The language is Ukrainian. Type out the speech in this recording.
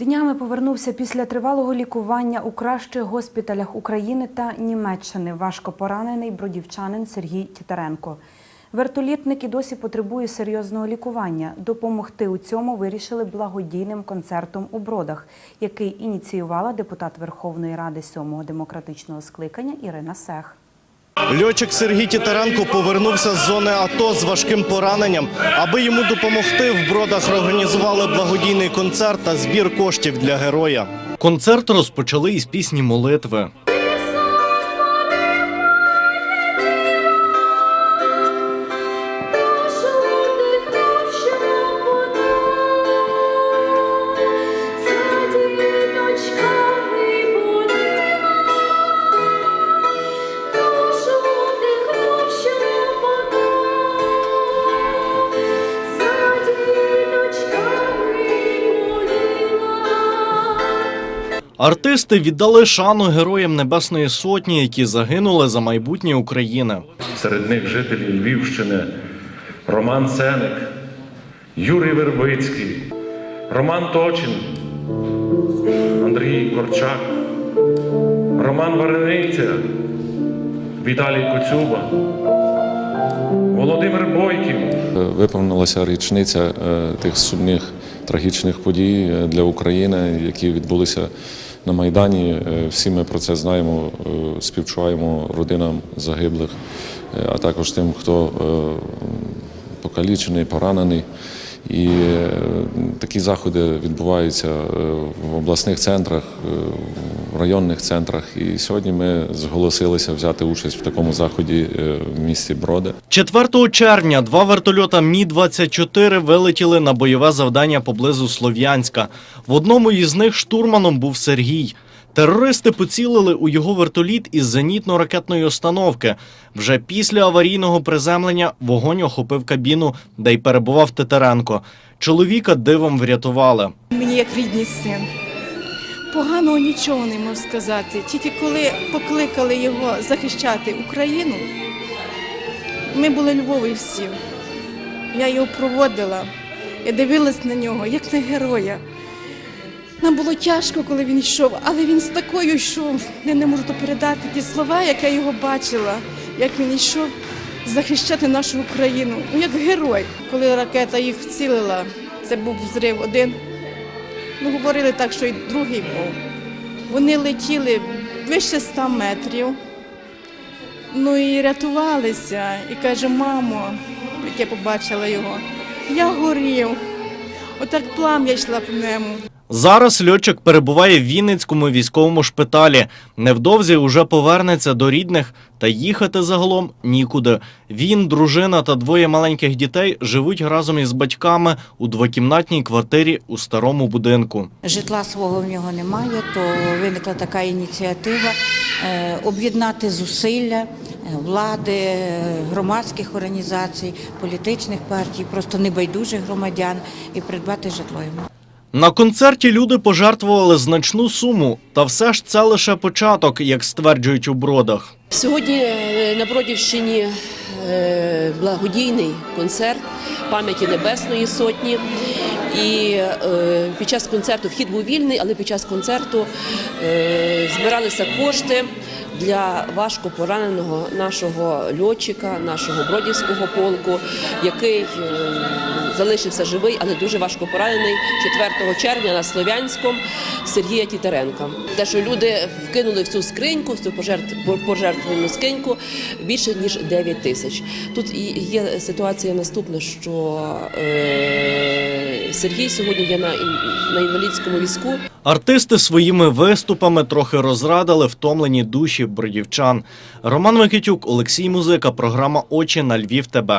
Днями повернувся після тривалого лікування у кращих госпіталях України та Німеччини важко поранений бродівчанин Сергій Тітаренко. Вертолітник і досі потребує серйозного лікування. Допомогти у цьому вирішили благодійним концертом у Бродах, який ініціювала депутат Верховної Ради сьомого демократичного скликання Ірина Сех. Льотчик Сергій Тітаренко повернувся з зони АТО з важким пораненням. Аби йому допомогти, в бродах організували благодійний концерт та збір коштів для героя. Концерт розпочали із пісні молитви. Артисти віддали шану героям Небесної Сотні, які загинули за майбутнє України. Серед них жителі Львівщини Роман Сеник, Юрій Вербицький, Роман Точин, Андрій Корчак, Роман Варениця, Віталій Коцюба, Володимир Бойків. Виповнилася річниця е, тих сумних трагічних подій е, для України, які відбулися на Майдані. Е, Всі ми про це знаємо, е, співчуваємо родинам загиблих, е, а також тим, хто покалічений, поранений. І такі заходи відбуваються в обласних центрах, в районних центрах. І сьогодні ми зголосилися взяти участь в такому заході е, в місті Броди. 4 червня два вертольота Мі-24 вилетіли на бойове завдання поблизу Слов'янська. В одному із них штурманом був Сергій. Терористи поцілили у його вертоліт із зенітно-ракетної установки. Вже після аварійного приземлення вогонь охопив кабіну, де й перебував Титаренко. Чоловіка дивом врятували. Мені як рідний син. Поганого нічого не можу сказати. Тільки коли покликали його захищати Україну, ми були Львові всі. Я його проводила, я дивилась на нього, як на героя. Нам було тяжко, коли він йшов, але він з такою йшов. Я не можу передати ті слова, як я його бачила, як він йшов захищати нашу Україну. Ну, як герой. Коли ракета їх вцілила, це був взрив один. Ну, говорили так, що і другий був. Вони летіли вище 100 метрів. Ну і рятувалися. І каже, мамо, як я побачила його, я горів. Отак плам'я йшла по ньому. Зараз льотчик перебуває в Вінницькому військовому шпиталі. Невдовзі уже повернеться до рідних та їхати загалом нікуди. Він, дружина та двоє маленьких дітей живуть разом із батьками у двокімнатній квартирі у старому будинку. Житла свого в нього немає, то виникла така ініціатива е, об'єднати зусилля е, влади, е, громадських організацій, політичних партій, просто небайдужих громадян і придбати житло йому. На концерті люди пожертвували значну суму, та все ж це лише початок, як стверджують у бродах. Сьогодні е, на Бродівщині е, благодійний концерт пам'яті Небесної Сотні. І е, під час концерту вхід був вільний, але під час концерту е, збиралися кошти для важко пораненого нашого льотчика, нашого бродівського полку, який е, залишився живий, але дуже важко поранений 4 червня на Слов'янському Сергія Тітаренка. Те, що люди вкинули в цю скриньку, в цю пожертв- пожертвовану скриньку більше ніж 9 тисяч. Тут є ситуація наступна, що Сергій сьогодні є на, на інвалідському візку. Артисти своїми виступами трохи розрадили втомлені душі бродівчан. Роман Микитюк, Олексій Музика, програма Очі на Львів. ТБ.